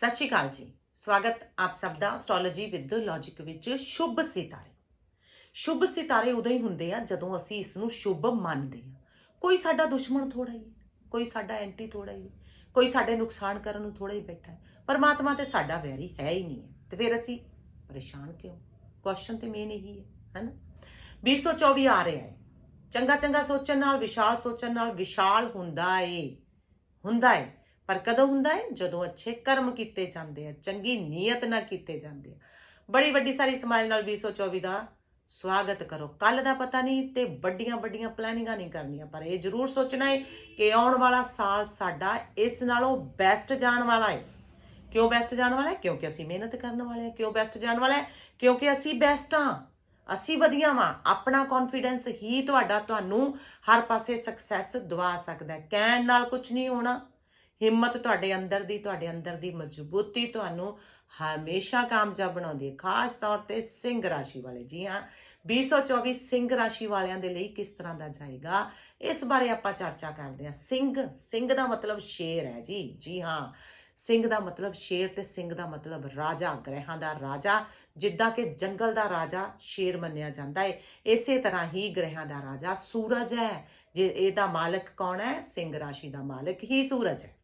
ਸਤਿ ਸ਼੍ਰੀ ਅਕਾਲ ਜੀ। ਸਵਾਗਤ ਆਪ ਸਭ ਦਾ ਐਸਟ੍ਰੋਲੋਜੀ ਵਿਦ ਲੌਜੀਕ ਵਿੱਚ ਸ਼ੁਭ ਸਿਤਾਰੇ। ਸ਼ੁਭ ਸਿਤਾਰੇ ਉਦੋਂ ਹੀ ਹੁੰਦੇ ਆ ਜਦੋਂ ਅਸੀਂ ਇਸ ਨੂੰ ਸ਼ੁਭ ਮੰਨਦੇ ਹਾਂ ਕੋਈ ਸਾਡਾ ਦੁਸ਼ਮਣ ਥੋੜਾ ਹੀ ਹੈ, ਕੋਈ ਸਾਡਾ ਐਂਟੀ ਥੋੜਾ ਹੀ ਕੋਈ ਸਾਡੇ ਨੁਕਸਾਨ ਕਰਨ ਨੂੰ ਥੋੜਾ ਹੀ ਬੈਠਾ ਹੈ। ਪਰਮਾਤਮਾ ਤੇ ਸਾਡਾ ਵੈਰੀ ਹੈ ਹੀ ਨਹੀਂ ਹੈ। ਤੇ ਫਿਰ ਅਸੀਂ ਪਰੇਸ਼ਾਨ ਕਿਉਂ? ਕੁਐਸਚਨ ਤੇ ਮੇਨ ਇਹੀ ਹੈ ਹੈਨਾ 2024 ਆ ਰਿਹਾ ਹੈ। ਚੰਗਾ ਚੰਗਾ ਸੋਚਣ ਨਾਲ ਵਿਸ਼ਾਲ ਸੋਚਣ ਨਾਲ ਵਿਸ਼ਾਲ ਹੁੰਦਾ ਏ ਹੁੰਦਾ ਏ। ਪਰ ਕਦੋਂ ਹੁੰਦਾ ਹੈ? ਜਦੋਂ ਅੱਛੇ ਕਰਮ ਕੀਤੇ ਜਾਂਦੇ ਆ, ਚੰਗੀ ਨੀਅਤ ਨਾਲ ਕੀਤੇ ਜਾਂਦੇ ਆ। ਬੜੀ ਵੱਡੀ ਸਾਰੀ ਸਮਾਜ ਨਾਲ 2024 ਦਾ ਸਵਾਗਤ ਕਰੋ। ਕੱਲ ਦਾ ਪਤਾ ਨਹੀਂ ਤੇ ਵੱਡੀਆਂ ਵੱਡੀਆਂ ਪਲੈਨਿੰਗਾਂ ਨਹੀਂ ਕਰਨੀਆਂ, ਪਰ ਇਹ ਜ਼ਰੂਰ ਸੋਚਣਾ ਹੈ ਕਿ ਆਉਣ ਵਾਲਾ ਸਾਲ ਸਾਡਾ ਇਸ ਨਾਲੋਂ ਬੈਸਟ ਜਾਣ ਵਾਲਾ ਹੈ। ਕਿਉਂ ਬੈਸਟ ਜਾਣ ਵਾਲਾ ਹੈ? ਕਿਉਂਕਿ ਅਸੀਂ ਮਿਹਨਤ ਕਰਨ ਵਾਲੇ ਹਾਂ। ਕਿਉਂ ਬੈਸਟ ਜਾਣ ਵਾਲਾ ਹੈ? ਕਿਉਂਕਿ ਅਸੀਂ ਬੈਸਟ ਹਾਂ। ਅਸੀਂ ਵਧੀਆ ਵਾਂ। ਆਪਣਾ ਕੌਨਫੀਡੈਂਸ ਹੀ ਤੁਹਾਡਾ ਤੁਹਾਨੂੰ ਹਰ ਪਾਸੇ ਸਕਸੈਸ ਦਵਾ ਸਕਦਾ ਹੈ। ਕਹਿਣ ਨਾਲ ਕੁਝ ਨਹੀਂ ਹੋਣਾ। ਹਿੰਮਤ ਤੁਹਾਡੇ ਅੰਦਰ ਦੀ, ਤੁਹਾਡੇ ਅੰਦਰ ਦੀ ਮਜ਼ਬੂਤੀ ਤੁਹਾਨੂੰ ਹਮੇਸ਼ਾ ਕਾਮਯਾਬ ਬਣਾਉਂਦੀ ਹੈ। ਖਾਸ ਤੌਰ ਤੇ ਸਿੰਘ ਰਾਸ਼ੀ ਵਾਲੇ। ਜੀ ਹਾਂ 2024 ਸਿੰਘ ਰਾਸ਼ੀ ਵਾਲਿਆਂ ਦੇ ਲਈ ਕਿਸ ਤਰ੍ਹਾਂ ਦਾ ਜਾਏਗਾ? ਇਸ ਬਾਰੇ ਆਪਾਂ ਚਰਚਾ ਕਰਦੇ ਹਾਂ। ਸਿੰਘ ਸਿੰਘ ਦਾ ਮਤਲਬ ਸ਼ੇਰ ਹੈ ਜੀ। ਜੀ ਹਾਂ, ਸਿੰਘ ਦਾ ਮਤਲਬ ਸ਼ੇਰ ਤੇ ਸਿੰਘ ਦਾ ਮਤਲਬ ਰਾਜਾ, ਗ੍ਰਹਿਾਂ ਦਾ ਰਾਜਾ, ਜਿੱਦਾਂ ਕਿ ਜੰਗਲ ਦਾ ਰਾਜਾ ਸ਼ੇਰ ਮੰਨਿਆ ਜਾਂਦਾ ਹੈ ਇਸੇ ਤਰ੍ਹਾਂ ਹੀ ਗ੍ਰਹਿਾਂ ਦਾ ਰਾਜਾ ਸੂਰਜ ਹੈ। ਜੇ ਇਹਦਾ ਮਾਲਕ ਕੌਣ ਹੈ? ਸਿੰਘ ਰਾਸ਼ੀ ਦਾ ਮਾਲਕ ਹੀ ਸੂਰਜ ਹੈ।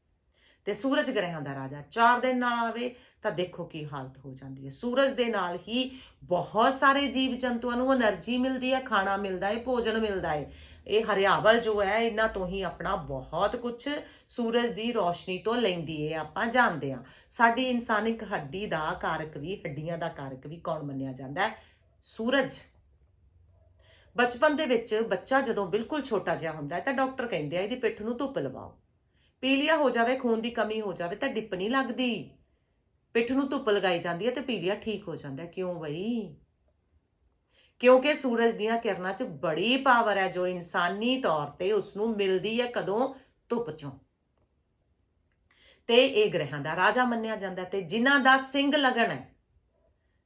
ਤੇ ਸੂਰਜ ਗ੍ਰਹਿਆਂ ਦਾ ਰਾਜਾ। ਚਾਰ ਦਿਨ ਨਾਲ ਆਵੇ ਤਾਂ ਦੇਖੋ ਕੀ ਹਾਲਤ ਹੋ ਜਾਂਦੀ ਹੈ। ਸੂਰਜ ਦੇ ਨਾਲ ਹੀ ਬਹੁਤ ਸਾਰੇ ਜੀਵ ਜੰਤੂਆਂ ਨੂੰ એનર્ਜੀ ਮਿਲਦੀ ਹੈ, ਖਾਣਾ ਮਿਲਦਾ ਹੈ, ਭੋਜਨ ਮਿਲਦਾ ਹੈ। ਇਹ ਹਰਿਆਵਲ ਜੋ ਹੈ, ਇਹਨਾਂ ਤੋਂ ਹੀ ਆਪਣਾ ਬਹੁਤ ਕੁਝ ਸੂਰਜ ਦੀ ਰੋਸ਼ਨੀ ਤੋਂ ਲੈਂਦੀ ਹੈ, ਆਪਾਂ ਜਾਣਦੇ ਹਾਂ। ਸਾਡੀ ਇਨਸਾਨਿਕ ਹੱਡੀ ਦਾ ਕਾਰਕ ਵੀ, ਹੱਡੀਆਂ ਦਾ ਕਾਰਕ ਵੀ ਕੌਣ ਮੰਨਿਆ ਜਾਂਦਾ ਹੈ? ਸੂਰਜ। ਬਚਪਨ ਦੇ ਵਿੱਚ ਬੱਚਾ ਜਦੋਂ ਬਿਲਕੁਲ ਛੋਟਾ ਜਿਹਾ ਹੁੰਦਾ ਹੈ ਤਾਂ ਡਾਕਟਰ ਕਹਿੰਦੇ ਆ, ਇਹਦੀ ਪਿੱਠ ਨੂੰ ਧੁੱਪ ਲਵਾਓ। ਪੀਲੀਆ ਹੋ ਜਾਵੇ, ਖੂਨ ਦੀ ਕਮੀ ਹੋ ਜਾਵੇ ਤਾਂ ਡਿੱਪ ਨਹੀਂ ਲੱਗਦੀ। ਪਿੱਠ ਨੂੰ ਧੁੱਪ ਲਗਾਈ ਜਾਂਦੀ ਹੈ ਤੇ ਪੀਲੀਆ ਠੀਕ ਹੋ ਜਾਂਦਾ ਕਿਉਂ ਬਈ? ਕਿਉਂਕਿ ਸੂਰਜ ਦੀਆਂ ਕਿਰਨਾਂ 'ਚ ਬੜੀ ਪਾਵਰ ਹੈ ਜੋ ਇਨਸਾਨੀ ਤੌਰ ਤੇ ਉਸ ਨੂੰ ਮਿਲਦੀ ਹੈ ਕਦੋਂ? ਧੁੱਪ 'ਚੋਂ। ਤੇ ਇਹ ਗ੍ਰਹਿਾਂ ਦਾ ਰਾਜਾ ਮੰਨਿਆ ਜਾਂਦਾ ਤੇ ਜਿਨ੍ਹਾਂ ਦਾ ਸਿੰਘ ਲਗਨ ਹੈ,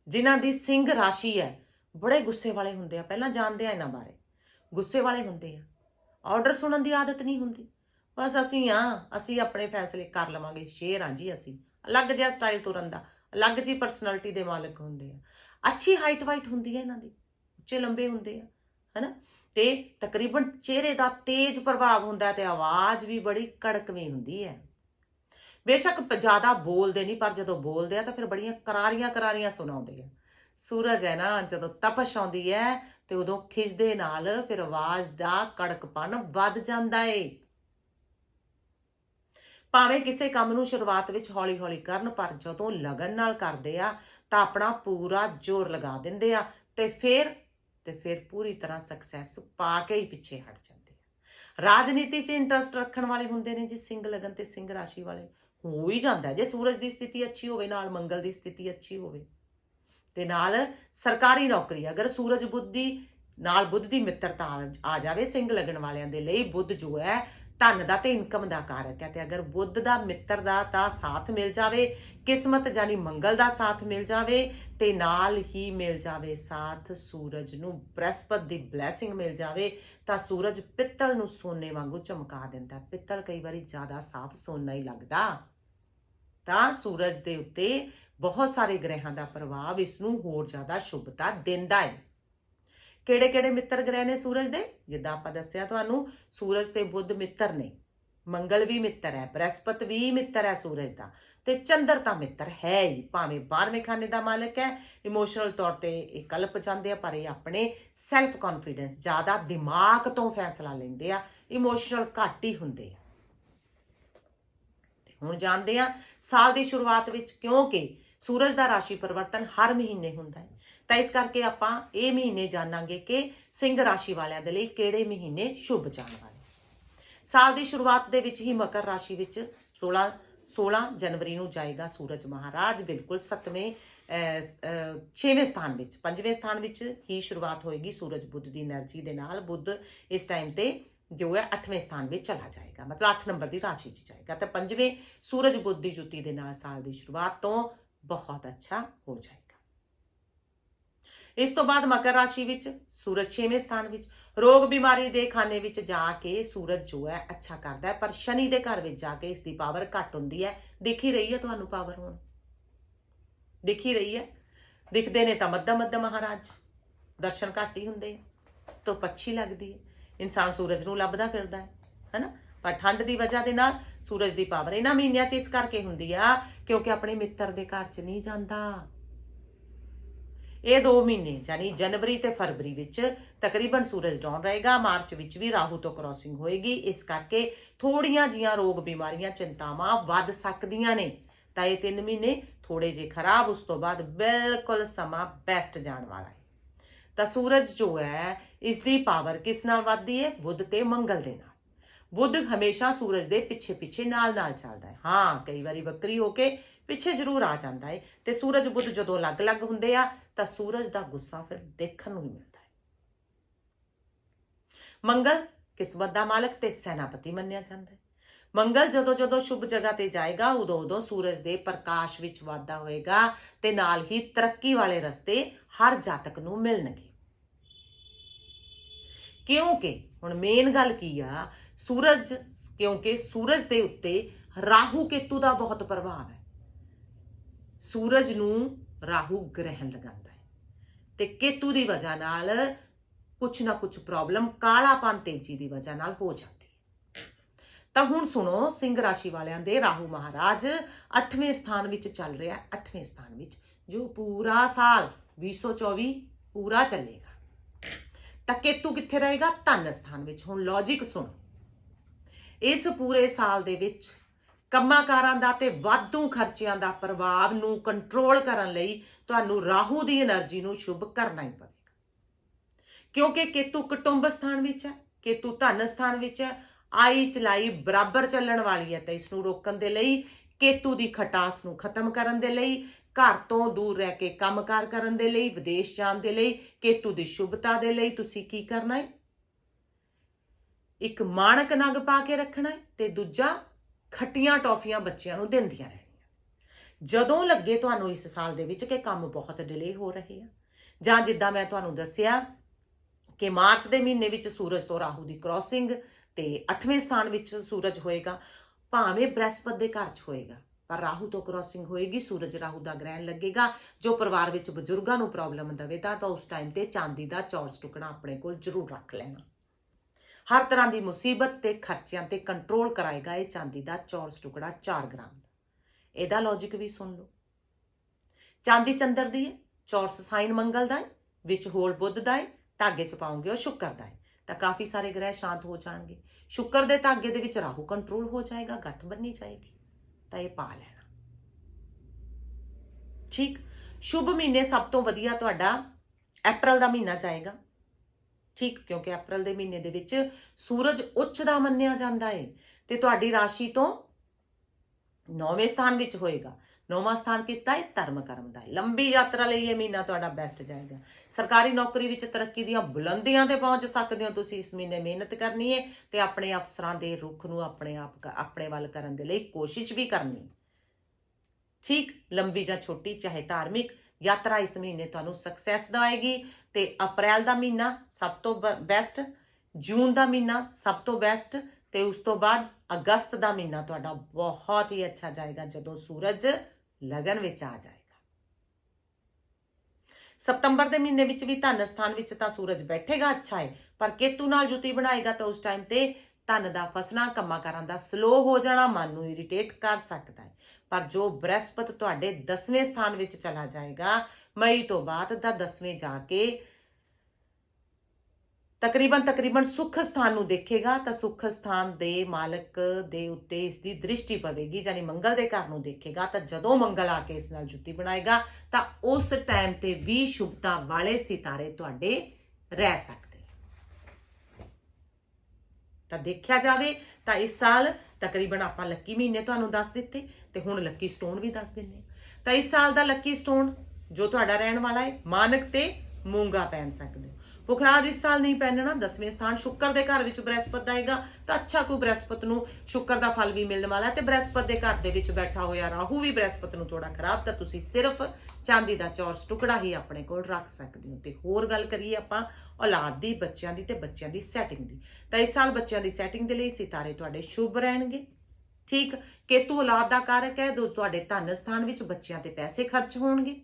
ਜਿਨ੍ਹਾਂ ਦੀ ਸਿੰਘ ਰਾਸ਼ੀ ਹੈ, ਬੜੇ ਗੁੱਸੇ ਵਾਲੇ ਹੁੰਦੇ ਆ। ਪਹਿਲਾਂ ਜਾਣਦੇ ਆ ਇਹਨਾਂ ਬਾਰੇ। ਗੁੱਸੇ ਵਾਲੇ ਹੁੰਦੇ ਆ। ਆਰਡਰ ਸੁਣਨ ਦੀ ਆਦਤ ਨਹੀਂ ਹੁੰਦੀ। ਬਸ ਅਸੀਂ ਆ, ਅਸੀਂ ਆਪਣੇ ਫੈਸਲੇ ਕਰ ਲਵਾਂਗੇ, ਸ਼ੇਰ ਹਾਂ ਜੀ ਅਸੀਂ। ਅਲੱਗ ਜਿਹਾ ਸਟਾਈਲ ਤੁਰਨ ਦਾ, ਅਲੱਗ ਜੀ ਪਰਸਨੈਲਿਟੀ ਦੇ ਮਾਲਕ ਹੁੰਦੇ ਆ। ਅੱਛੀ ਹਾਈਟ ਵਾਈਟ ਹੁੰਦੀ ਹੈ ਇਹਨਾਂ ਦੀ, ਉੱਚੇ ਲੰਬੇ ਹੁੰਦੇ ਆ, ਹਨਾ? ਤੇ ਤਕਰੀਬਨ ਚਿਹਰੇ ਦਾ ਤੇਜ਼ ਪ੍ਰਭਾਵ ਹੁੰਦਾ ਹੈ ਤੇ ਆਵਾਜ਼ ਵੀ ਬੜੀ ਕੜਕਵੀਂ ਹੁੰਦੀ ਹੈ। ਬੇਸ਼ੱਕ ਜ਼ਿਆਦਾ ਬੋਲਦੇ ਨਹੀਂ, ਪਰ ਜਦੋਂ ਬੋਲਦੇ ਆ ਤਾਂ ਫਿਰ ਬੜੀਆਂ ਕਰਾਰੀਆਂ ਕਰਾਰੀਆਂ ਸੁਣਾਉਂਦੇ ਆ। ਸੂਰਜ ਹੈ ਨਾ, ਜਦੋਂ ਤਪਸ਼ ਆਉਂਦੀ ਹੈ ਤੇ ਉਦੋਂ ਖਿੱਚਦੇ ਨਾਲ ਫਿਰ ਆਵਾਜ਼ ਦਾ ਕੜਕਪਨ ਵੱਧ ਜਾਂਦਾ ਏ। ਭਾਵੇਂ ਕਿਸੇ ਕੰਮ ਨੂੰ ਸ਼ੁਰੂਆਤ ਵਿੱਚ ਹੌਲੀ-ਹੌਲੀ ਕਰਨ, ਪਰ ਜਦੋਂ ਲਗਨ ਨਾਲ ਕਰਦੇ ਆ, ਤਾਂ ਆਪਣਾ ਪੂਰਾ ਜ਼ੋਰ ਲਗਾ ਦਿੰਦੇ ਆ ਤੇ ਫਿਰ ਤੇ ਫਿਰ ਪੂਰੀ ਤਰ੍ਹਾਂ ਸਕਸੈਸ ਪਾ ਕੇ ਹੀ ਪਿੱਛੇ ਹਟ ਜਾਂਦੇ ਆ। ਰਾਜਨੀਤੀ 'ਚ ਇੰਟਰਸਟ ਰੱਖਣ ਵਾਲੇ ਹੁੰਦੇ ਨੇ ਜੀ, ਸਿੰਘ ਲਗਨ ਤੇ ਸਿੰਘ ਰਾਸ਼ੀ ਵਾਲੇ। ਹੋ ਹੀ ਜਾਂਦਾ ਜੇ ਸੂਰਜ ਦੀ ਸਥਿਤੀ ਅੱਛੀ ਹੋਵੇ, ਨਾਲ ਮੰਗਲ ਦੀ ਸਥਿਤੀ ਅੱਛੀ ਹੋਵੇ। ਤੇ ਨਾਲ ਸਰਕਾਰੀ ਨੌਕਰੀ, ਅਗਰ ਸੂਰਜ ਬੁੱਧੀ, ਨਾਲ ਬੁੱਧ ਦੀ ਮਿੱਤਰਤਾ ਆ- ਆ ਜਾਵੇ, ਸਿੰਘ ਲੱਗਣ ਵਾਲਿਆਂ ਦੇ ਲਈ ਬੁੱਧ ਜੋ ਹੈ ਧਨ ਦਾ ਤੇ ਇਨਕਮ ਦਾ ਕਾਰਕ ਹੈ ਤੇ ਅਗਰ ਬੁੱਧ ਦਾ, ਮਿੱਤਰ ਦਾ ਤਾਂ ਸਾਥ ਮਿਲ ਜਾਵੇ, ਕਿਸਮਤ ਜਾਨੀ ਮੰਗਲ ਦਾ ਸਾਥ ਮਿਲ ਜਾਵੇ ਤੇ ਨਾਲ ਹੀ ਮਿਲ ਜਾਵੇ ਸਾਥ, ਸੂਰਜ ਨੂੰ ਬ੍ਰਹਸਪਤ ਦੀ ਬਲੇਸਿੰਗ ਮਿਲ ਜਾਵੇ ਤਾਂ ਸੂਰਜ ਪਿੱਤਲ ਨੂੰ ਸੋਨੇ ਵਾਂਗੂ ਚਮਕਾ ਦਿੰਦਾ ਪਿੱਤਲ ਕਈ ਵਾਰੀ ਜ਼ਿਆਦਾ ਸਾਫ਼ ਸੋਨਾ ਹੀ ਲੱਗਦਾ। ਤਾਂ ਸੂਰਜ ਦੇ ਉੱਤੇ ਬਹੁਤ ਸਾਰੇ ਗ੍ਰਹਿਾਂ ਦਾ ਪ੍ਰਭਾਵ ਇਸ ਨੂੰ ਹੋਰ ਜ਼ਿਆਦਾ ਸ਼ੁਭਤਾ ਦਿੰਦਾ ਹੈ। ਕਿਹੜੇ ਕਿਹੜੇ ਮਿੱਤਰ ਗ੍ਰਹਿ ਨੇ ਸੂਰਜ ਦੇ? ਜਿੱਦਾਂ ਆਪਾਂ ਦੱਸਿਆ ਤੁਹਾਨੂੰ, ਸੂਰਜ ਤੇ ਬੁੱਧ ਮਿੱਤਰ ਨੇ। ਮੰਗਲ ਵੀ ਮਿੱਤਰ ਹੈ, ਬ੍ਰਹਸਪਤ ਵੀ ਮਿੱਤਰ ਹੈ ਸੂਰਜ ਦਾ। ਤੇ ਚੰਦਰ ਤਾਂ ਮਿੱਤਰ ਹੈ ਹੀ, ਭਾਵੇਂ 12ਵੇਂ ਖਾਨੇ ਦਾ ਮਾਲਕ ਹੈ। ਇਮੋਸ਼ਨਲ ਤੌਰ ਤੇ ਇਹ ਕਲਪ ਜਾਂਦੇ ਆ, ਪਰ ਇਹ ਆਪਣੇ ਸੈਲਫ ਕੌਨਫੀਡੈਂਸ ਜ਼ਿਆਦਾ ਦਿਮਾਗ ਤੋਂ ਫੈਸਲਾ ਲੈਂਦੇ ਆ। ਇਮੋਸ਼ਨਲ ਘੱਟ ਹੀ ਹੁੰਦੇ ਆ। ਹੁਣ ਜਾਣਦੇ ਆ, ਸਾਲ ਦੀ ਸ਼ੁਰੂਆਤ ਵਿੱਚ ਕਿਉਂਕਿ ਸੂਰਜ ਦਾ ਰਾਸ਼ੀ ਪਰਿਵਰਤਨ ਹਰ ਮਹੀਨੇ ਹੁੰਦਾ ਹੈ। ਤਾਂ ਇਸ ਕਰਕੇ ਆਪਾਂ ਇਹ ਮਹੀਨੇ ਜਾਣਾਂਗੇ ਕਿ ਸਿੰਘ ਰਾਸ਼ੀ ਵਾਲਿਆਂ ਦੇ ਲਈ ਕਿਹੜੇ ਮਹੀਨੇ ਸ਼ੁਭ ਜਾਣ ਵਾਲੇ ਸਾਲ ਦੀ ਸ਼ੁਰੂਆਤ ਦੇ ਵਿੱਚ ਹੀ ਮਕਰ ਰਾਸ਼ੀ ਵਿੱਚ 16 16 ਜਨਵਰੀ ਨੂੰ ਜਾਏਗਾ ਸੂਰਜ ਮਹਾਰਾਜ, ਬਿਲਕੁਲ 7ਵੇਂ 6ਵੇਂ ਸਥਾਨ ਵਿੱਚ। 5ਵੇਂ ਸਥਾਨ ਵਿੱਚ ਹੀ ਸ਼ੁਰੂਆਤ ਹੋਏਗੀ ਸੂਰਜ ਬੁੱਧ ਦੀ એનર્ਜੀ ਦੇ ਨਾਲ। ਬੁੱਧ ਇਸ ਟਾਈਮ ਤੇ ਜੋ ਹੈ 8ਵੇਂ ਸਥਾਨ ਵਿੱਚ ਚਲਾ ਜਾਏਗਾ। ਮਤਲਬ 8 ਨੰਬਰ ਦੀ ਰਾਸ਼ੀ 'ਚ ਜਾਏਗਾ। ਤਾਂ 5ਵੇਂ ਸੂਰਜ ਬੁੱਧ ਦੀ ਜੁਤੀ ਦੇ ਨਾਲ ਸਾਲ ਦੀ ਸ਼ੁਰੂਆਤ ਤੋਂ ਬਹੁਤ ਅੱਛਾ ਹੋ ਜਾਏਗਾ। ਇਸ ਤੋਂ ਬਾਅਦ ਮਕਰ ਰਾਸ਼ੀ ਵਿੱਚ, ਸੂਰਜ 6ਵੇਂ ਸਥਾਨ ਵਿੱਚ, ਰੋਗ ਬਿਮਾਰੀ ਦੇ ਖਾਨੇ ਵਿੱਚ ਜਾ ਕੇ ਸੂਰਜ ਜੋ ਹੈ ਅੱਛਾ ਕਰਦਾ ਹੈ, ਪਰ ਸ਼ਨੀ ਦੇ ਘਰ ਵਿੱਚ ਜਾ ਕੇ ਇਸ ਦੀ ਪਾਵਰ ਘੱਟ ਹੁੰਦੀ ਹੈ। ਦਿਖ ਹੀ ਰਹੀ ਹੈ ਤੁਹਾਨੂੰ ਪਾਵਰ ਹੁਣ? ਦਿਖ ਹੀ ਰਹੀ ਹੈ? ਦਿਖਦੇ ਨੇ ਤਾਂ ਮੱਧਮ ਮੱਧਮ ਮਹਾਰਾਜ, ਦਰਸ਼ਨ ਘੱਟ ਹੀ ਹੁੰਦੇ ਆ ਤੋਂ ਪੱਛੀ ਲੱਗਦੀ ਹੈ, ਇਨਸਾਨ ਸੂਰਜ ਨੂੰ ਲੱਭਦਾ ਫਿਰਦਾ ਹੈ, ਹੈਨਾ? ਪਰ ਠੰਡ ਦੀ ਵਜ੍ਹਾ ਦੇ ਨਾਲ ਸੂਰਜ ਦੀ ਪਾਵਰ ਇਹਨਾਂ ਮਹੀਨਿਆਂ 'ਚ ਇਸ ਕਰਕੇ ਹੁੰਦੀ ਆ, ਕਿਉਂਕਿ ਆਪਣੇ ਮਿੱਤਰ ਦੇ ਘਰ 'ਚ ਨਹੀਂ ਜਾਂਦਾ। ਇਹ 2 ਮਹੀਨੇ, ਯਾਨੀ ਜਨਵਰੀ ਤੇ ਫਰਵਰੀ ਵਿੱਚ ਤਕਰੀਬਨ ਸੂਰਜ ਡਾਊਨ ਰਹੇਗਾ, ਮਾਰਚ ਵਿੱਚ ਵੀ ਰਾਹੂ ਤੋਂ ਕ੍ਰਾਸਿੰਗ ਹੋਏਗੀ। ਇਸ ਕਰਕੇ ਥੋੜੀਆਂ ਜੀਆਂ ਰੋਗ ਬਿਮਾਰੀਆਂ, ਚਿੰਤਾਵਾਂ ਵੱਧ ਸਕਦੀਆਂ ਨੇ। ਤਾਂ ਇਹ 3 ਮਹੀਨੇ ਥੋੜੇ ਜਿਹੇ ਖਰਾਬ, ਉਸ ਤੋਂ ਬਾਅਦ ਬਿਲਕੁਲ ਸਮਾਂ ਬੈਸਟ ਜਾਣ ਵਾਲਾ ਹੈ। ਤਾਂ ਸੂਰਜ ਜੋ ਹੈ ਇਸ ਦੀ ਪਾਵਰ ਕਿਸ ਨਾਲ ਵੱਧਦੀ ਹੈ? ਬੁੱਧ ਤੇ ਮੰਗਲ ਦੇ ਨਾਲ। ਬੁੱਧ ਹਮੇਸ਼ਾ ਸੂਰਜ ਦੇ ਪਿੱਛੇ ਪਿੱਛੇ ਨਾਲ ਨਾਲ ਚੱਲਦਾ ਹੈ। ਹਾਂ, ਕਈ ਵਾਰੀ ਵੱਕਰੀ ਹੋ ਕੇ ਪਿੱਛੇ ਜ਼ਰੂਰ ਆ ਜਾਂਦਾ ਹੈ ਤੇ ਸੂਰਜ ਬੁੱਧ ਜਦੋਂ ਅਲੱਗ-ਅਲੱਗ ਹੁੰਦੇ ਆ, ਤਾਂ ਸੂਰਜ ਦਾ ਗੁੱਸਾ ਫਿਰ ਦੇਖਣ ਨੂੰ ਹੀ ਮਿਲਦਾ ਹੈ ਮੰਗਲ ਕਿਸਮਤ ਦਾ ਮਾਲਕ ਤੇ ਸੈਨਾਪਤੀ ਮੰਨਿਆ ਜਾਂਦਾ ਹੈ ਮੰਗਲ ਜਦੋਂ ਜਦੋਂ ਸ਼ੁਭ ਜਗ੍ਹਾ ਤੇ ਜਾਏਗਾ, ਉਦੋਂ ਉਦੋਂ ਸੂਰਜ ਦੇ ਪ੍ਰਕਾਸ਼ ਵਿੱਚ ਵਾਧਾ ਹੋਏਗਾ ਤੇ ਨਾਲ ਹੀ ਤਰੱਕੀ ਵਾਲੇ ਰਸਤੇ ਹਰ ਜਾਤਕ ਨੂੰ ਮਿਲਣਗੇ। ਕਿਉਂਕਿ ਹੁਣ ਮੇਨ ਗੱਲ ਕੀ ਆ, ਸੂਰਜ ਕਿਉਂਕਿ ਸੂਰਜ ਦੇ ਉੱਤੇ ਰਾਹੂ ਕੇਤੂ ਦਾ ਬਹੁਤ ਪ੍ਰਭਾਵ ਹੈ। ਸੂਰਜ ਨੂੰ ਰਾਹੂ ਗ੍ਰਹਿਣ ਲਗਾਉਂਦਾ ਹੈ। ਤੇ ਕੇਤੂ ਦੀ ਵਜ੍ਹਾ ਨਾਲ ਕੁਛ ਨਾ ਕੁਛ ਪ੍ਰੋਬਲਮ ਕਾਲਾਪਨ ਤੇਜ਼ੀ ਦੀ ਵਜ੍ਹਾ ਨਾਲ ਹੋ ਜਾਂਦੀ ਹੈ। ਤਾਂ ਹੁਣ ਸੁਣੋ, ਸਿੰਘ ਰਾਸ਼ੀ ਵਾਲਿਆਂ ਦੇ ਰਾਹੂ ਮਹਾਰਾਜ 8ਵੇਂ ਸਥਾਨ ਵਿੱਚ ਚੱਲ ਰਿਹਾ ਹੈ 8ਵੇਂ ਸਥਾਨ ਵਿੱਚ, ਜੋ ਪੂਰਾ ਸਾਲ 2024 ਪੂਰਾ ਚੱਲੇਗਾ। ਤਾਂ ਕੇਤੂ ਕਿੱਥੇ ਰਹੇਗਾ? ਧਨ ਸਥਾਨ ਵਿੱਚ। ਹੁਣ ਲੌਜੀਕ ਸੁਣੋ। ਇਸ ਪੂਰੇ ਸਾਲ ਦੇ ਵਿੱਚ ਕੰਮਾਂਕਾਰਾਂ ਦਾ ਤੇ ਵਾਧੂ ਖਰਚਿਆਂ ਦਾ ਪ੍ਰਭਾਵ ਨੂੰ ਕੰਟਰੋਲ ਕਰਨ ਲਈ ਤੁਹਾਨੂੰ ਰਾਹੂ ਦੀ એનર્ਜੀ ਨੂੰ ਸ਼ੁਭ ਕਰਨਾ ਹੀ ਪਵੇਗਾ। ਕਿਉਂਕਿ ਕੇਤੂ ਕਟੁੰਬ ਸਥਾਨ ਵਿੱਚ ਹੈ, ਕੇਤੂ ਧਨ ਸਥਾਨ ਵਿੱਚ ਹੈ, ਆਈ ਚਲਾਈ ਬਰਾਬਰ ਚੱਲਣ ਵਾਲੀ ਹੈ ਤਾਂ ਇਸ ਨੂੰ ਰੋਕਣ ਦੇ ਲਈ ਕੇਤੂ ਦੀ ਖਟਾਸ ਨੂੰ ਖਤਮ ਕਰਨ ਦੇ ਲਈ, ਘਰ ਤੋਂ ਦੂਰ ਰਹਿ ਕੇ ਕੰਮ ਕਾਰ ਕਰਨ ਦੇ ਲਈ, ਵਿਦੇਸ਼ ਜਾਣ ਦੇ ਲਈ, ਕੇਤੂ ਦੀ ਸ਼ੁਭਤਾ ਦੇ ਲਈ ਤੁਸੀਂ ਕੀ ਕਰਨਾ ਹੈ? ਇੱਕ ਮਾਣਕ ਨਗ ਪਾ ਕੇ ਰੱਖਣਾ ਹੈ ਤੇ ਦੂਜਾ ਖੱਟੀਆਂ ਟੌਫੀਆਂ ਬੱਚਿਆਂ ਨੂੰ ਦਿੰਦੀਆਂ ਰਹਿਣੀਆਂ। ਜਦੋਂ ਲੱਗੇ ਤੁਹਾਨੂੰ ਇਸ ਸਾਲ ਦੇ ਵਿੱਚ ਕਿ ਕੰਮ ਬਹੁਤ ਡਿਲੇ ਹੋ ਰਹੇ ਆ, ਜਾਂ ਜਿੱਦਾਂ ਮੈਂ ਤੁਹਾਨੂੰ ਦੱਸਿਆ ਕਿ ਮਾਰਚ ਦੇ ਮਹੀਨੇ ਵਿੱਚ ਸੂਰਜ ਤੋਂ ਰਾਹੂ ਦੀ ਕ੍ਰਾਸਿੰਗ ਤੇ 8ਵੇਂ ਸਥਾਨ ਵਿੱਚ ਸੂਰਜ ਹੋਏਗਾ, ਭਾਵੇਂ ਬ੍ਰਹਿਸਪਤ ਦੇ ਘਰ 'ਚ ਹੋਏਗਾ, ਪਰ ਰਾਹੂ ਤੋਂ ਕ੍ਰਾਸਿੰਗ ਹੋਏਗੀ, ਸੂਰਜ ਰਾਹੂ ਦਾ ਗ੍ਰਹਿਣ ਲੱਗੇਗਾ, ਜੋ ਪਰਿਵਾਰ ਵਿੱਚ ਬਜ਼ੁਰਗਾਂ ਨੂੰ ਪ੍ਰੋਬਲਮ ਦੇਵੇਗਾ ਤਾਂ ਉਸ ਟਾਈਮ ਤੇ ਚਾਂਦੀ ਦਾ ਚੌਰਸ ਟੁਕੜਾ ਆਪਣੇ ਕੋਲ ਜ਼ਰੂਰ ਰੱਖ ਲੈਣਾ। ਹਰ ਤਰ੍ਹਾਂ ਦੀ ਮੁਸੀਬਤ ਤੇ ਖਰਚਿਆਂ ਤੇ ਕੰਟਰੋਲ ਕਰਾਏਗਾ ਇਹ ਚਾਂਦੀ ਦਾ ਚੌਰਸ ਟੁਕੜਾ 4 ਗ੍ਰਾਮ ਦਾ। ਇਹਦਾ ਲੌਜੀਕ ਵੀ ਸੁਣ ਲਓ। ਚਾਂਦੀ ਚੰਦਰ ਦੀ ਹੈ ਚੌਰਸ ਸਾਈਨ ਮੰਗਲ ਦਾ ਹੈ, ਵਿੱਚ ਹੋਲ ਬੁੱਧ ਦਾ ਹੈ, ਧਾਗੇ ਚ ਪਾਉਂਗੇ ਉਹ ਸ਼ੁੱਕਰ ਦਾ ਹੈ। ਤਾਂ ਕਾਫੀ ਸਾਰੇ ਗ੍ਰਹਿ ਸ਼ਾਂਤ ਹੋ ਜਾਣਗੇ। ਸ਼ੁੱਕਰ ਦੇ ਧਾਗੇ ਦੇ ਵਿੱਚ ਰਾਹੂ ਕੰਟਰੋਲ ਹੋ ਜਾਏਗਾ, ਗੱਠ ਬੰਨੀ ਜਾਏਗੀ। ਤਾਂ ਇਹ ਪਾ ਲੈਣਾ। ਠੀਕ? ਸ਼ੁਭ ਮਹੀਨੇ ਸਭ ਤੋਂ ਵਧੀਆ ਤੁਹਾਡਾ ਅਪ੍ਰੈਲ ਦਾ ਮਹੀਨਾ ਜਾਏਗਾ। ਠੀਕ, ਕਿਉਂਕਿ ਅਪ੍ਰੈਲ ਦੇ ਮਹੀਨੇ ਦੇ ਵਿੱਚ ਸੂਰਜ ਉੱਚ ਦਾ ਮੰਨਿਆ ਜਾਂਦਾ ਹੈ ਤੇ ਤੁਹਾਡੀ ਰਾਸ਼ੀ ਤੋਂ ਨੌਵੇਂ ਸਥਾਨ ਵਿੱਚ ਹੋਏਗਾ। ਨੌਵਾਂ ਸਥਾਨ ਕਿਸ ਦਾ ਹੈ ਧਰਮ ਕਰਮ ਦਾ ਹੈ ਲੰਬੀ ਯਾਤਰਾ ਲਈ ਇਹ ਮਹੀਨਾ ਤੁਹਾਡਾ ਬੈਸਟ ਜਾਏਗਾ। ਸਰਕਾਰੀ ਨੌਕਰੀ ਵਿੱਚ ਤਰੱਕੀ ਦੀਆਂ ਬੁਲੰਦੀਆਂ ਤੇ ਪਹੁੰਚ ਸਕਦੇ ਹੋ ਤੁਸੀਂ। ਇਸ ਮਹੀਨੇ ਮਿਹਨਤ ਕਰਨੀ ਹੈ ਤੇ ਆਪਣੇ ਅਫਸਰਾਂ ਦੇ ਰੁਖ ਨੂੰ ਆਪਣੇ ਆਪ ਆਪਣੇ ਵੱਲ ਕਰਨ ਦੇ ਲਈ ਕੋਸ਼ਿਸ਼ ਵੀ ਕਰਨੀ। ਠੀਕ, ਲੰਬੀ ਜਾਂ ਛੋਟੀ, ਚਾਹੇ ਧਾਰਮਿਕ ਯਾਤਰਾ ਇਸ ਮਹੀਨੇ ਤੁਹਾਨੂੰ ਸਕਸੈਸ ਦਵਾਏਗੀ ਤੇ ਅਪ੍ਰੈਲ ਦਾ ਮਹੀਨਾ ਸਭ ਤੋਂ ਬੈਸਟ ਜੂਨ ਦਾ ਮਹੀਨਾ ਸਭ ਤੋਂ ਬੈਸਟ ਤੇ ਉਸ ਤੋਂ ਬਾਅਦ ਅਗਸਤ ਦਾ ਮਹੀਨਾ ਤੁਹਾਡਾ ਬਹੁਤ ਹੀ ਅੱਛਾ ਜਾਏਗਾ ਜਦੋਂ ਸੂਰਜ ਲਗਨ ਵਿੱਚ ਆ ਜਾਏਗਾ। ਸਤੰਬਰ ਦੇ ਮਹੀਨੇ ਵਿੱਚ ਵੀ ਧਨ ਸਥਾਨ ਵਿੱਚ ਤਾਂ ਸੂਰਜ ਬੈਠੇਗਾ, ਅੱਛਾ ਹੈ ਪਰ ਕੇਤੂ ਨਾਲ ਜੁਤੀ ਬਣਾਏਗਾ ਤਾਂ ਉਸ ਟਾਈਮ ਤੇ ਧਨ ਦਾ ਫਸਣਾ ਕੰਮਾਂ ਕਾਰਾਂ ਦਾ ਸਲੋ ਹੋ ਜਾਣਾ, ਮਨ ਨੂੰ ਇਰੀਟੇਟ ਕਰ ਸਕਦਾ ਹੈ ਪਰ ਜੋ ਬ੍ਰਹਸਪਤ ਤੁਹਾਡੇ 10ਵੇਂ ਸਥਾਨ ਵਿੱਚ ਚਲਾ ਜਾਏਗਾ, ਮਈ ਤੋਂ ਬਾਅਦ ਦਾ 10ਵੇਂ ਜਾ ਕੇ ਤਕਰੀਬਨ ਤਕਰੀਬਨ ਸੁਖ ਸਥਾਨ ਨੂੰ ਦੇਖੇਗਾ, ਤਾਂ ਸੁਖ ਸਥਾਨ ਦੇ ਮਾਲਕ ਦੇ ਉੱਤੇ ਇਸ ਦੀ ਦ੍ਰਿਸ਼ਟੀ ਪਵੇਗੀ, ਯਾਨੀ ਮੰਗਲ ਦੇ ਘਰ ਨੂੰ ਦੇਖੇਗਾ, ਤਾਂ ਜਦੋਂ ਮੰਗਲ ਆ ਕੇ ਇਸ ਨਾਲ ਜੁੱਤੀ ਬਣਾਏਗਾ, ਤਾਂ ਉਸ ਟਾਈਮ ਤੇ ਵੀ ਸ਼ੁਭਤਾ ਵਾਲੇ ਸਿਤਾਰੇ ਤੁਹਾਡੇ ਰਹਿ ਸਕਦੇ ਤਾਂ ਦੇਖਿਆ ਜਾਵੇ ਤਾਂ ਇਸ ਸਾਲ ਤਕਰੀਬਨ ਆਪਾਂ ਲੱਕੀ ਮਹੀਨੇ ਤੁਹਾਨੂੰ ਦੱਸ ਦਿੱਤੇ ਤੇ ਹੁਣ ਲੱਕੀ ਸਟੋਨ ਵੀ ਦੱਸ ਦਿੰਨੇ ਤਾਂ ਇਸ ਸਾਲ ਦਾ ਲੱਕੀ ਸਟੋਨ ਜੋ ਤੁਹਾਡਾ ਰਹਿਣ ਵਾਲਾ ਹੈ, ਮਾਨਕ ਤੇ ਮੂੰਗਾ ਪਹਿਨ ਸਕਦੇ ਪੁਖਰਾਜ ਇਸ ਸਾਲ ਨਹੀਂ ਪਹਿਨਣਾ 10ਵੇਂ ਸਥਾਨ ਸ਼ੁੱਕਰ ਦੇ ਘਰ ਵਿੱਚ ਬ੍ਰਹਿਸਪਤ ਆਏਗਾ। ਤਾਂ ਅੱਛਾ ਕੋਈ ਬ੍ਰਹਿਸਪਤ ਨੂੰ ਸ਼ੁੱਕਰ ਦਾ ਫਲ ਵੀ ਮਿਲਣ ਵਾਲਾ ਹੈ ਤੇ ਬ੍ਰਹਸਪਤ ਦੇ ਘਰ ਦੇ ਵਿੱਚ ਬੈਠਾ ਹੋਇਆ ਰਾਹੂ ਵੀ ਬ੍ਰਹਿਸਪਤ ਨੂੰ ਥੋੜਾ ਖਰਾਬ, ਤਾਂ ਤੁਸੀਂ ਸਿਰਫ ਚਾਂਦੀ ਦਾ ਚੌਰਸ ਟੁਕੜਾ ਹੀ ਆਪਣੇ ਕੋਲ ਰੱਖ ਸਕਦੇ ਹੋ। ਤੇ ਹੋਰ ਗੱਲ ਕਰੀਏ ਆਪਾਂ ਔਲਾਦ ਦੀ, ਬੱਚਿਆਂ ਦੀ ਤੇ ਬੱਚਿਆਂ ਦੀ ਸੈਟਿੰਗ ਦੀ। ਤਾਂ ਇਸ ਸਾਲ ਬੱਚਿਆਂ ਦੀ ਸੈਟਿੰਗ ਦੇ ਲਈ ਸਿਤਾਰੇ ਤੁਹਾਡੇ ਸ਼ੁਭ ਰਹਿਣਗੇ। ਠੀਕ? ਕੇਤੂ ਔਲਾਦ ਦਾ ਕਾਰਕ ਹੈ ਜੋ ਤੁਹਾਡੇ ਧਨ ਸਥਾਨ ਵਿੱਚ ਬੱਚਿਆਂ ਤੇ ਪੈਸੇ ਖਰਚ ਹੋਣਗੇ।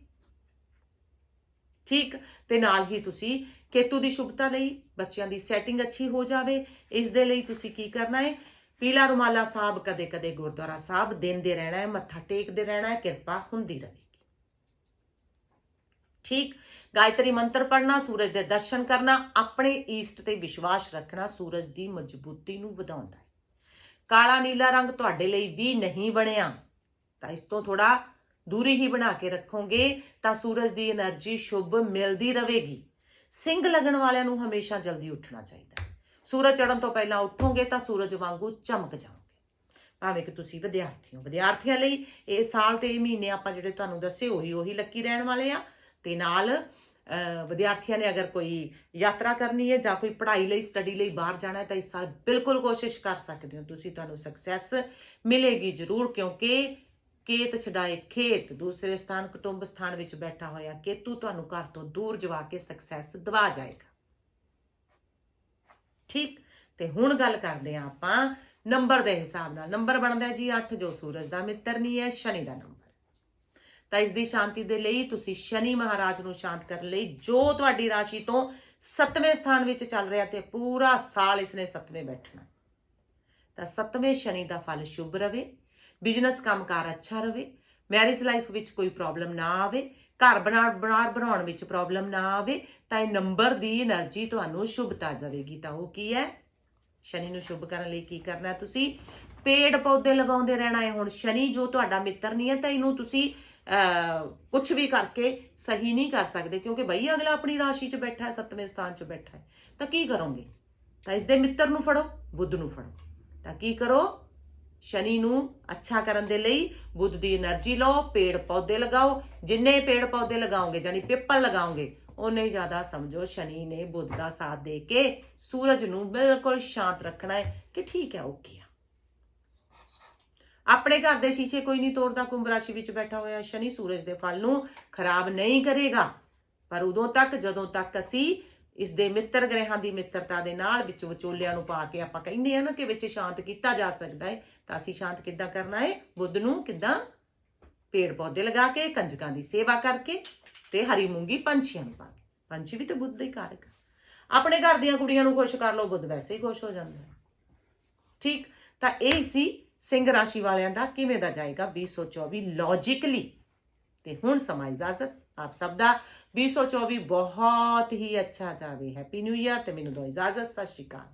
ਠੀਕ? ਤੇ ਨਾਲ ਹੀ ਤੁਸੀਂ ਕੇਤੂ ਦੀ ਸ਼ੁਭਤਾ ਲਈ ਬੱਚਿਆਂ ਦੀ ਸੈਟਿੰਗ ਅੱਛੀ ਹੋ ਜਾਵੇ। ਇਸ ਦੇ ਲਈ ਤੁਸੀਂ ਕੀ ਕਰਨਾ ਹੈ? ਪੀਲਾ ਰੁਮਾਲਾ ਸਾਹਿਬ ਕਦੇ ਕਦੇ ਗੁਰਦੁਆਰਾ ਸਾਹਿਬ ਦਿੰਦੇ ਰਹਿਣਾ ਹੈ, ਮੱਥਾ ਟੇਕਦੇ ਰਹਿਣਾ ਹੈ, ਕਿਰਪਾ ਹੁੰਦੀ ਰਹੇਗੀ। ਠੀਕ? ਗਾਇਤਰੀ ਮੰਤਰ ਪੜਨਾ ਸੂਰਜ ਦੇ ਦਰਸ਼ਨ ਕਰਨਾ, ਆਪਣੇ ਈਸਟ ਤੇ ਵਿਸ਼ਵਾਸ ਰੱਖਣਾ ਸੂਰਜ ਦੀ ਮਜ਼ਬੂਤੀ ਨੂੰ ਵਧਾਉਂਦਾ ਹੈ। ਕਾਲਾ ਨੀਲਾ ਰੰਗ ਤੁਹਾਡੇ ਲਈ ਵੀ ਨਹੀਂ ਬਣਿਆ। ਤਾਂ ਇਸ ਤੋਂ ਥੋੜਾ ਦੂਰੀ ਹੀ ਬਣਾ ਕੇ ਰੱਖੋਗੇ ਤਾਂ ਸੂਰਜ ਦੀ એનર્ਜੀ ਸ਼ੁਭ ਮਿਲਦੀ ਰਹੇਗੀ। ਸਿੰਘ ਲੱਗਣ ਵਾਲਿਆਂ ਨੂੰ ਹਮੇਸ਼ਾ ਜਲਦੀ ਉੱਠਣਾ ਚਾਹੀਦਾ ਸੂਰਜ ਚੜ੍ਹਨ ਤੋਂ ਪਹਿਲਾਂ ਉੱਠੋਗੇ ਤਾਂ ਸੂਰਜ ਵਾਂਗੂ ਚਮਕ ਜਾਓਗੇ ਭਾਵੇਂ ਕਿ ਤੁਸੀਂ ਵਿਦਿਆਰਥੀ ਹੋ। ਵਿਦਿਆਰਥੀਆਂ ਲਈ ਇਹ ਸਾਲ ਤੇ ਇਹ ਮਹੀਨੇ ਆਪਾਂ ਜਿਹੜੇ ਤੁਹਾਨੂੰ ਦੱਸੇ, ਉਹੀ ਉਹੀ ਲੱਕੀ ਰਹਿਣ ਵਾਲੇ ਆ। ਤੇ ਨਾਲ ਵਿਦਿਆਰਥੀਆਂ ਨੇ ਅਗਰ ਕੋਈ ਯਾਤਰਾ ਕਰਨੀ ਹੈ ਜਾਂ ਕੋਈ ਪੜ੍ਹਾਈ ਲਈ ਸਟੱਡੀ ਲਈ ਬਾਹਰ ਜਾਣਾ ਹੈ ਤਾਂ ਇਸ ਸਾਲ ਬਿਲਕੁਲ ਕੋਸ਼ਿਸ਼ ਕਰ ਸਕਦੇ ਹੋ। ਤੁਸੀਂ ਤੁਹਾਨੂੰ ਸਕਸੈਸ ਮਿਲੇਗੀ ਜ਼ਰੂਰ ਕਿਉਂਕਿ ਕੇਤ ਛਡਾਏ, ਖੇਤ, ਦੂਸਰੇ ਸਥਾਨ, ਕੁਟੁੰਬ ਸਥਾਨ ਵਿੱਚ ਬੈਠਾ ਹੋਇਆ, ਕੇਤੂ ਤੁਹਾਨੂੰ ਘਰ ਤੋਂ ਦੂਰ ਜਵਾ ਕੇ ਸਕਸੈਸ ਦਵਾ ਜਾਏਗਾ। ਠੀਕ? ਤੇ ਹੁਣ ਗੱਲ ਕਰਦੇ ਹਾਂ ਆਪਾਂ ਨੰਬਰ ਦੇ ਹਿਸਾਬ ਨਾਲ। ਨੰਬਰ ਬਣਦਾ ਜੀ 8 ਜੋ ਸੂਰਜ ਦਾ ਮਿੱਤਰ ਨਹੀਂ ਹੈ, ਸ਼ਨੀ ਦਾ ਨੰਬਰ। ਤਾਂ ਇਸ ਦੀ ਸ਼ਾਂਤੀ ਦੇ ਲਈ ਤੁਸੀਂ ਸ਼ਨੀ ਮਹਾਰਾਜ ਨੂੰ ਸ਼ਾਂਤ ਕਰਨ ਲਈ ਜੋ ਤੁਹਾਡੀ ਰਾਸ਼ੀ ਤੋਂ 7ਵੇਂ ਸਥਾਨ ਵਿੱਚ ਚੱਲ ਰਿਹਾ ਤੇ ਪੂਰਾ ਸਾਲ ਇਸਨੇ 7ਵੇਂ ਬੈਠਣਾ। ਤਾਂ 7ਵੇਂ ਸ਼ਨੀ ਦਾ ਫਲ ਸ਼ੁਭ ਰਵੇ। ਬਿਜ਼ਨਸ ਕੰਮਕਾਰ ਅੱਛਾ ਰਹੇ ਮੈਰਿਜ ਲਾਈਫ ਵਿੱਚ ਕੋਈ ਪ੍ਰੋਬਲਮ ਨਾ ਆਵੇ, ਘਰ ਬਣਾ ਬਣਾਰ ਬਣਾਉਣ ਵਿੱਚ ਪ੍ਰੋਬਲਮ ਨਾ ਆਵੇ, ਤਾਂ ਇਹ ਨੰਬਰ ਦੀ એનર્ਜੀ ਤੁਹਾਨੂੰ ਸ਼ੁਭਤਾ ਜਾਵੇਗੀ। ਤਾਂ ਉਹ ਕੀ ਹੈ? ਸ਼ਨੀ ਨੂੰ ਸ਼ੁਭ ਕਰਨ ਲਈ ਕੀ ਕਰਨਾ ਤੁਸੀਂ? ਪੇੜ ਪੌਦੇ ਲਗਾਉਂਦੇ ਰਹਿਣਾ ਹੈ। ਹੁਣ ਸ਼ਨੀ ਜੋ ਤੁਹਾਡਾ ਮਿੱਤਰ ਨਹੀਂ ਹੈ, ਤਾਂ ਇਹਨੂੰ ਤੁਸੀਂ ਕੁਝ ਵੀ ਕਰਕੇ ਸਹੀ ਨਹੀਂ ਕਰ ਸਕਦੇ, ਕਿਉਂਕਿ ਬਈ ਅਗਲਾ ਆਪਣੀ ਰਾਸ਼ੀ 'ਚ ਬੈਠਾ ਹੈ, ਸੱਤਵੇਂ ਸਥਾਨ 'ਚ ਬੈਠਾ ਹੈ। ਤਾਂ ਕੀ ਕਰੋਗੇ? ਤਾਂ ਇਸ ਦੇ ਮਿੱਤਰ ਨੂੰ ਫੜੋ, ਬੁੱਧ ਨੂੰ ਫੜੋ। ਤਾਂ ਕੀ ਕਰੋ? ਸ਼ਨੀ ਨੂੰ ਅੱਛਾ ਕਰਨ ਦੇ ਲਈ ਬੁੱਧ ਦੀ એનર્ਜੀ ਲਓ, ਪੇੜ ਪੌਦੇ ਲਗਾਓ। ਜਿੰਨੇ ਪੇੜ ਪੌਦੇ ਲਗਾਓਗੇ ਯਾਨੀ ਪੇਪਰ ਲਗਾਓਗੇ ਉਨੇ ਹੀ ਜ਼ਿਆਦਾ ਸਮਝੋ ਸ਼ਨੀ ਨੇ ਬੁੱਧ ਦਾ ਸਾਥ ਦੇ ਕੇ ਸੂਰਜ ਨੂੰ ਬਿਲਕੁਲ ਸ਼ਾਂਤ ਰੱਖਣਾ ਹੈ ਕਿ ਠੀਕ ਹੈ, ਓਕੇ ਆ। ਆਪਣੇ ਘਰ ਦੇ ਸ਼ੀਸ਼ੇ ਕੋਈ ਨਹੀਂ ਤੋੜਦਾ, ਕੁੰਭ ਰਾਸ਼ੀ ਵਿੱਚ ਬੈਠਾ ਹੋਇਆ ਸ਼ਨੀ ਸੂਰਜ ਦੇ ਫਲ ਨੂੰ ਖਰਾਬ ਨਹੀਂ ਕਰੇਗਾ। ਪਰ ਉਦੋਂ ਤੱਕ, ਜਦੋਂ ਤੱਕ ਅਸੀਂ ਇਸ ਦੇ ਮਿੱਤਰ ਗ੍ਰਹਿਾਂ ਦੀ ਮਿੱਤਰਤਾ ਦੇ ਨਾਲ ਵਿੱਚ ਵਿਚੋਲਿਆਂ ਨੂੰ ਪਾ ਕੇ ਆਪਾਂ ਕਹਿੰਦੇ ਆ ਨਾ ਕਿ ਵਿੱਚ ਸ਼ਾਂਤ ਕੀਤਾ ਜਾ ਸਕਦਾ ਹੈ। ਤਾਂ ਅਸੀਂ ਸ਼ਾਂਤ ਕਿੱਦਾਂ ਕਰਨਾ ਹੈ? ਬੁੱਧ ਨੂੰ ਕਿੱਦਾਂ? ਪੇੜ ਪੌਦੇ ਲਗਾ ਕੇ, ਕੰਜਕਾਂ ਦੀ ਸੇਵਾ ਕਰਕੇ ਤੇ ਹਰੀ ਮੂੰਗੀ ਪੰਛੀਆਂ ਨੂੰ ਪਾ ਕੇ। ਪੰਛੀ ਵੀ ਤਾਂ ਬੁੱਧ ਦਾ ਹੀ ਕਾਰਕ ਆਪਣੇ ਘਰ ਦੀਆਂ ਕੁੜੀਆਂ ਨੂੰ ਖੁਸ਼ ਕਰ ਲਓ, ਬੁੱਧ ਵੈਸੇ ਹੀ ਖੁਸ਼ ਹੋ ਜਾਂਦਾ ਹੈ। ਠੀਕ? ਤਾਂ ਇਹ ਸੀ ਸਿੰਘ ਰਾਸ਼ੀ ਵਾਲਿਆਂ ਦਾ ਕਿਵੇਂ ਦਾ ਜਾਏਗਾ? 2024 ਲੌਜੀਕਲੀ ਤੇ ਹੁਣ ਸਮਾਂ ਇਜਾਜ਼ਤ। ਆਪ ਸਭ ਦਾ 2024 ਬਹੁਤ ਹੀ ਅੱਛਾ ਜਾਵੇ ਹੈਪੀ ਨਿਊ ਇਅਰ ਤੇ ਮੈਨੂੰ ਦੋ ਇਜਾਜ਼ਤ, ਸਤਿ ਸ਼੍ਰੀ ਅਕਾਲ।